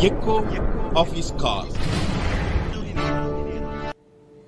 echo of his call.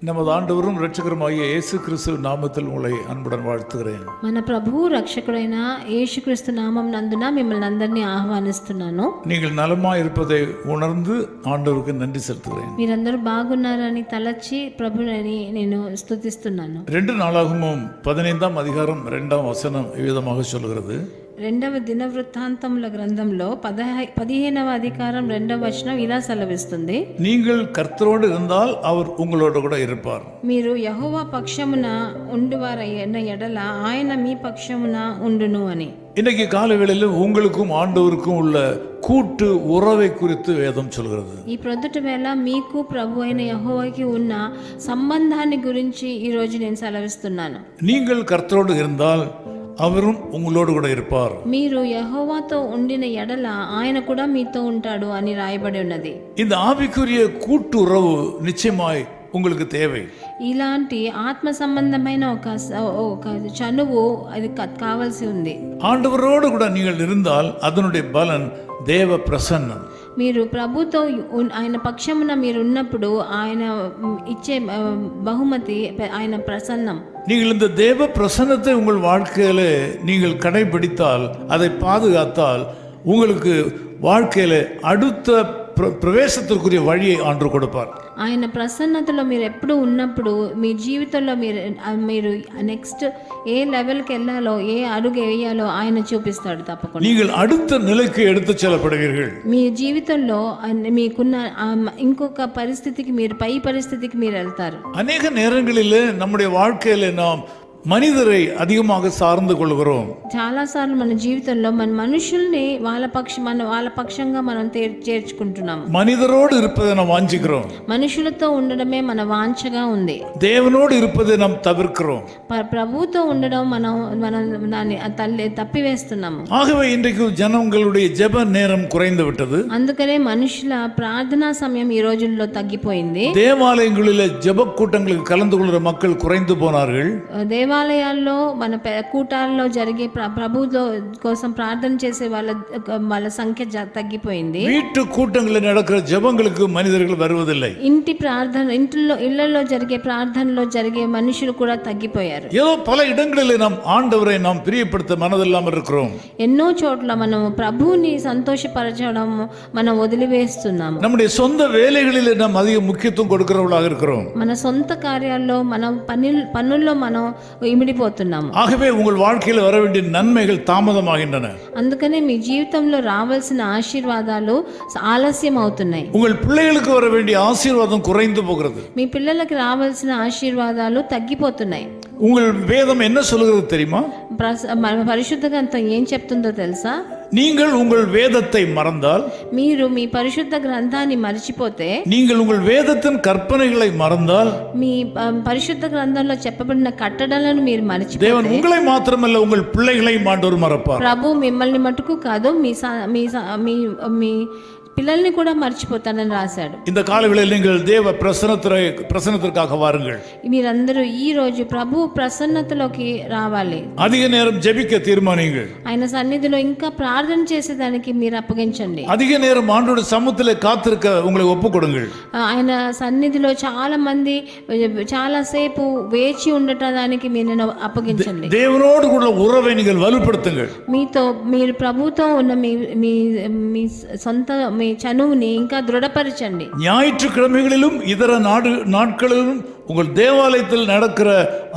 நமது ஆண்டவரும் இரட்சகருமாகிய இயேசு கிறிஸ்து நாமத்தில் உங்களை அன்புடன் வாழ்த்துகிறேன் మన ప్రభువు రక్షకుడైన యేసుక్రీస్తు నామం నందున మిమ్మల్ని అందరినీ ఆహ్వానిస్తున్నాను நீங்கள் நலமாய் இருப்பதை உணர்ந்து ஆண்டவருக்கு நன்றி செலுத்துகிறேன் మీరందరూ బాగున్నారని తలచి ప్రభుని నేను స్తుతిస్తున్నాను ரெண்டு நாளாகவும் பதினைந்தாம் அதிகாரம் இரண்டாம் வசனம் இவ்விதமாக சொல்கிறது రెండవ దిన వృత్తాంతముల గ్రంథంలో పదహై పదిహేనవ అధికారం రెండవ వచనం ఇలా సెలవిస్తుంది நீங்கள் கர்த்தரோடு இருந்தால் அவர் உங்களோடு கூட இருப்பார் మీరు యహోవా పక్షమున ఉండువారన్న ఎడల ఆయన మీ పక్షమున ఉండును అని இன்றைக்கு காலவேளையில் உங்களுக்கும் ஆண்டவருக்கும் உள்ள கூட்டு உறவை குறித்து வேதம் சொல்கிறது ఈ ప్రొద్దుట వేళ మీకు ప్రభు అయిన యహోవాకి ఉన్న సంబంధాన్ని గురించి ఈరోజు నేను సెలవిస్తున్నాను நீங்கள் கர்த்தரோடு இருந்தால் அவரும் உங்களோடு கூட இருப்பார் మీరు యహోవాతో ఉండిన ఎడల ఆయన కూడా మీతో ఉంటాడు అని రాయబడి ఉన్నది இந்த ஆவிக்குரிய கூட்டு உறவு நிச்சயமாய் உங்களுக்கு தேவை ఇలాంటి ఆత్మ సంబంధమైన ఒక స- ఒక చనువు అది క- కావాల్సి ఉంది ஆண்டவரோடு கூட நீங்கள் இருந்தால் அதனுடைய பலன் தேவ பிரசன்னம் మీరు ప్రభుతో ఉన్- ఆయన పక్షమున మీరు ఉన్నప్పుడు ఆయన మ్, ఇచ్చే ఆ, బహుమతి ప- ఆయన ప్రసన్నం நீங்கள் இந்த தேவ பிரசன்னத்தை உங்கள் வாழ்க்கையில் நீங்கள் கடைபிடித்தால் அதை பாதுகாத்தால் உங்களுக்கு வாழ்க்கையில் அடுத்த பிர- பிரவேசத்திற்குரிய வழியை ஆண்டு கொடுப்பார் ఆయన ప్రసన్నతలో మీరు ఎప్పుడు ఉన్నప్పుడు మీ జీవితంలో మీరు ఆ, మీరు నెక్స్ట్ ఏ లెవెల్కి వెళ్ళాలో ఏ అడుగు వేయాలో ఆయన చూపిస్తాడు తప్పకుండా நீங்கள் அடுத்த நிலைக்கு எடுத்துச் செல்லப்படுவீர்கள் మీ జీవితంలో అన్- మీకున్న ఆ మ- ఇంకొక పరిస్థితికి మీరు పై పరిస్థితికి మీరు వెళ్తారు அநேக நேரங்களில் நம்முடைய வாழ்க்கையில நாம் மனிதரை அதிகமாக சார்ந்து கொள்கிறோம் చాలాసార్లు మన జీవితంలో మన మనుషుల్ని వాళ్ళ పక్ష మన వాళ్ళ పక్షంగా మనం తేర్- చేర్చుకుంటున్నాము மனிதரோடு இருப்பதை நாம் வாஞ்சிக்கிறோம் మనుషులతో ఉండడమే మన వాంఛగా ఉంది தேவனோடு இருப்பதை நாம் தவிர்க்கிறோம் ప- ప్రభువుతో ఉండడం మనం మనం దాన్ని ఆ తల్లి తప్పివేస్తున్నాము ஆகவே இன்றைக்கு ஜனங்களுடைய ஜெப நேரம் குறைந்து விட்டது అందుకనే మనుషుల ప్రార్థనా సమయం ఈ రోజుల్లో తగ్గిపోయింది தேவாலயங்களில் ஜெப கூட்டங்களுக்கு கலந்து கொள்கிற மக்கள் குறைந்து போனார்கள் దేవాలయాల్లో మన పె- కూటాల్లో జరిగే ప్ర- ప్రభువులో కోసం ప్రార్థన చేసే వాళ్ళ వాళ్ళ సంఖ్య జ- తగ్గిపోయింది வீட்டு கூட்டங்களில் நடக்கிற ஜெபங்களுக்கு மனிதர்கள் வருவதில்லை ఇంటి ప్రార్థన ఇంట్లో ఇళ్లలో జరిగే ప్రార్థనలో జరిగే మనుషులు కూడా తగ్గిపోయారు ஏதோ பல இடங்களில் நாம் ஆண்டவரை நாம் பிரியப்படுத்த மனதில்லாமல் இருக்கிறோம் ఎన్నో చోట్ల మనం ప్రభువుని సంతోషపరచడం మనం వదిలివేస్తున్నాము நம்முடைய சொந்த வேலைகளில் நாம் அதிக முக்கியத்துவம் கொடுக்கிறவர்களாக இருக்கிறோம் మన సొంత కార్యాల్లో మనం పని పనుల్లో మనం ఇమిడిపోతున్నాము ஆகவே உங்கள் வாழ்க்கையில் வர வேண்டிய நன்மைகள் தாமதமாகின்றன అందుకనే మీ జీవితంలో రావాల్సిన ఆశీర్వాదాలు ఆలస్యం అవుతున్నాయి உங்கள் பிள்ளைகளுக்கு வர வேண்டிய ஆசீர்வாதம் குறைந்து போகிறது మీ పిల్లలకి రావాల్సిన ఆశీర్వాదాలు తగ్గిపోతున్నాయి உங்கள் வேதம் என்ன சொல்கிறது தெரியுமா ప్రస- మన పరిశుద్ధ గ్రంథం ఏం చెప్తుందో తెలుసా நீங்கள் உங்கள் வேதத்தை மறந்தால் మీరు మీ పరిశుద్ధ గ్రంథాన్ని మర్చిపోతే நீங்கள் உங்கள் வேதத்தின் கற்பனைகளை மறந்தால் మీ ఆ, పరిశుద్ధ గ్రంథంలో చెప్పబడిన కట్టడలను మీరు మర్చిపోతే தேவன் உங்களை மாத்திரமல்ல உங்கள் பிள்ளைகளையும் ஆண்டவர் மறப்பார் ప్రభు మిమ్మల్ని మటుకు కాదు మీ స- మీ స- మీ మీ పిల్లల్ని కూడా మర్చిపోతానని రాశాడు இந்த காலங்களில் நீங்கள் தேவ பிரசனத்திற்கு பிரசனத்திற்காக வாருங்கள் మీరందరూ ఈ రోజు ప్రభు ప్రసన్నతలోకి రావాలి அதிக நேரம் ஜெபிக்க தீர்மானியுங்கள் ఆయన సన్నిధిలో ఇంకా ప్రార్థన చేసేదానికి మీరు అప్పగించండి அதிக நேரம் ஆண்டோட சமூகத்தில் காத்திருக்க உங்களை ஒப்புக் கொடுங்கள் ఆయన సన్నిధిలో చాలా మంది చాలా సేపు వేచి ఉండటానికి మీరు అప్పగించండి தேவனோடு கூட உறவை நீங்கள் வலுப்படுத்துங்கள் మీతో మీరు ప్రభుతో ఉన్న మీ మీ మీ సొంత మీ చనువుని ఇంకా దృఢపరచండి ஞாயிற்றுக்கிழமைகளிலும் இதர நாடு நாட்களிலும் உங்கள் தேவாலயத்தில் நடக்கிற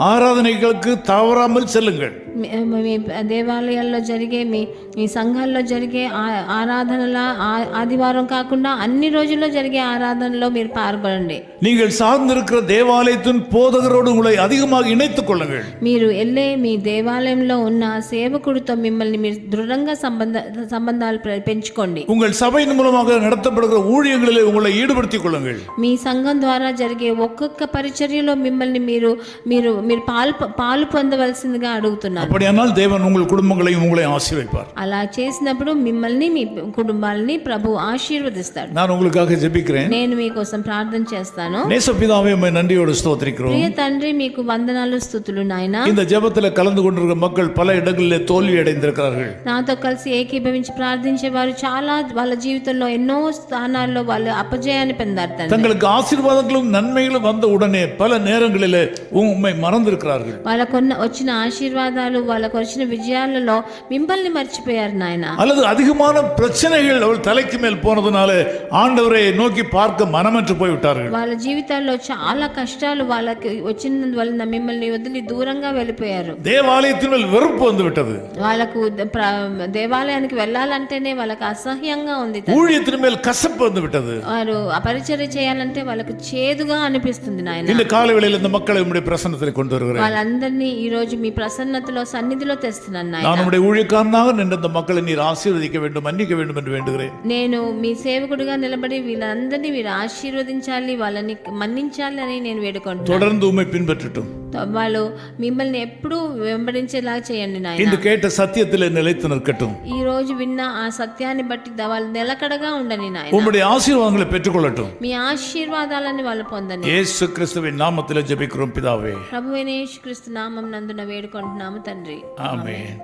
ஆராதனைகளுக்கு தவறாமல் செல்லுங்கள் మీ మీ దేవాలయాల్లో జరిగే మీ మీ సంఘాల్లో జరిగే ఆ- ఆరాధనల ఆ- ఆదివారం కాకుండా అన్ని రోజుల్లో జరిగే ఆరాధనలో మీరు పాల్గొనండి நீங்கள் சார்ந்திருக்கிற தேவாலயத்தின் போதகரோடு உங்களை அதிகமாக இணைத்துக் கொள்ளுங்கள் మీరు వెళ్ళే మీ దేవాలయంలో ఉన్న సేవకుడితో మిమ్మల్ని మీరు దృఢంగా సంబంధ సంబంధాలు పె- పెంచుకోండి உங்கள் சபையின் மூலமாக நடத்தப்படுகிற ஊழியங்களிலே உங்களை ஈடுபடுத்திக் கொள்ளுங்கள் మీ సంఘం ద్వారా జరిగే ఒక్కొక్క పరిచర్య పరిచర్యలో మిమ్మల్ని మీరు మీరు మీరు పాలు పాలు పొందవలసిందిగా అడుగుతున్నాను அப்படியானால் தேவன் உங்கள் குடும்பங்களையும் உங்களையும் ஆசீர்வைப்பார் అలా చేసినప్పుడు మిమ్మల్ని మీ కుటుంబాలని ప్రభు ఆశీర్వదిస్తాడు நான் உங்களுக்காக ஜெபிக்கிறேன் నేను మీకోసం ప్రార్థన చేస్తాను நேசப்பிதாவே உம்மை நன்றியோடு ஸ்தோத்திரிக்கிறோம் ప్రియ తండ్రి మీకు వందనాలు స్థుతులు నాయన இந்த ஜெபத்துல கலந்து கொண்டிருக்கிற மக்கள் பல இடங்களிலே தோல்வி அடைந்திருக்கிறார்கள் నాతో కలిసి ఏకీభవించి ప్రార్థించే వారు చాలా వాళ్ళ జీవితంలో ఎన్నో స్థానాల్లో వాళ్ళు అపజయాన్ని పొందారు తండ్రి தங்களுக்கு ஆசீர்வாதங்களும் நன்மைகளும் வந்த உடனே பல நேரங்களிலே உம்மை மறந்திருக்கிறார்கள் వాళ్ళకున్న వచ్చిన ఆశీర్వాదాలు వాళ్ళకు వచ్చిన విజయాలలో మిమ్మల్ని మర్చిపోయారు నాయన அல்லது அதிகமான பிரச்சனைகள் அவள் தலைக்கு மேல் போனதுனால ஆண்டவரை நோக்கி பார்க்க மனமற்று போய்விட்டார்கள் వాళ్ళ జీవితాల్లో చాలా కష్టాలు వాళ్ళకి వచ్చినందువలన మిమ్మల్ని వదిలి దూరంగా వెళ్ళిపోయారు தேவாலயத்தின் மேல் வெறுப்பு வந்து விட்டது వాళ్ళకు ద- ప్ర- దేవాలయానికి వెళ్ళాలంటేనే వాళ్ళకి అసహ్యంగా ఉంది తండ్రి. ஊழியத்தின் மேல் கசப்பு வந்து விட்டது వారు అపరిచర్య చేయాలంటే వాళ్ళకు చేదుగా అనిపిస్తుంది నాయన இந்த காலை வேளையில் இந்த மக்களை உம்முடைய பிரசன்னத்தில் கொண்டு வருகிறேன் వాళ్ళందరినీ ఈ రోజు మీ ప్రసన్నతలో సన్నిధిలో తెస్తున్నాను నాయన நான் உம்முடைய ஊழியக்காரனாக நின்ற இந்த மக்களை நீர் ஆசீர்வதிக்க வேண்டும் மன்னிக்க வேண்டும் என்று வேண்டுகிறேன் నేను మీ సేవకుడిగా నిలబడి వీళ్ళందరినీ మీరు ఆశీర్వదించాలి వాళ్ళని మన్నించాలి అని నేను వేడుకుంటున్నాను தொடர்ந்து உம்மை பின்பற்றட்டும் వాళ్ళు మిమ్మల్ని ఎప్పుడూ వెంబడించేలా చేయండి నాయన இன்று கேட்ட சத்தியத்திலே நிலைத்து நிற்கட்டும் ఈ రోజు విన్న ఆ సత్యాన్ని బట్టి ద- వాళ్ళు నిలకడగా ఉండని నాయన உம்முடைய ஆசீர்வாதங்களை பெற்றுக்கொள்ளட்டும் మీ ఆశీర్వాదాలని వాళ్ళు పొందని இயேசு கிறிஸ்துவின் நாமத்திலே ஜெபிக்கிறோம் பிதாவே ప్రభు క్రీస్తు నామం నందున వేడుకుంటున్నాము తండ్రి ஆமென்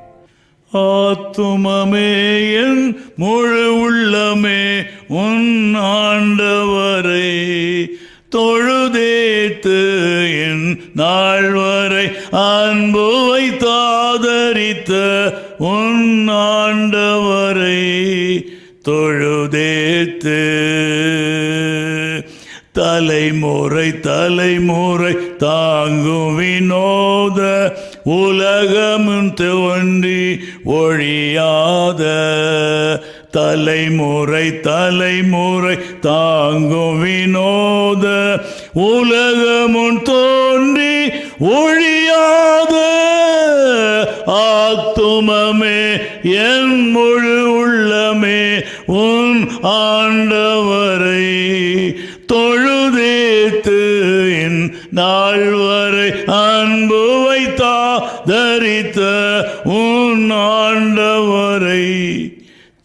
ஆத்துமமே என் முழு உள்ளமே உன் ஆண்டவரை தொழுதேத்து என் நாள் வரை அன்பு வைத்தாதரித்த உன் ஆண்டவரை தொழுதேத்து. தலைமுறை தலைமுறை தாங்கும் வினோத உலகமும் தோன்றி ஒழியாத தலைமுறை தலைமுறை தாங்கும் வினோத. உலகமும் தோன்றி ஒழியாத ஆத்துமமே என் முழு உள்ளமே உன் ஆண்டவரை தொழுதேத்து என் நாள் வரை அன்பு தரித்த உன் ஆண்டவரை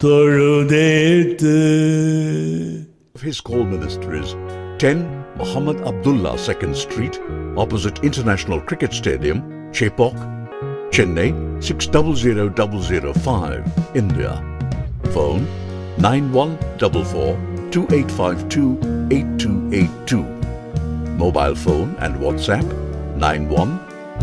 தொழுதேத்து of his call ministries 10 Muhammad Abdullah 2nd Street, opposite International Cricket Stadium, Chepok, Chennai 600005, India. Phone 9144 2852 8282. Mobile phone and WhatsApp 91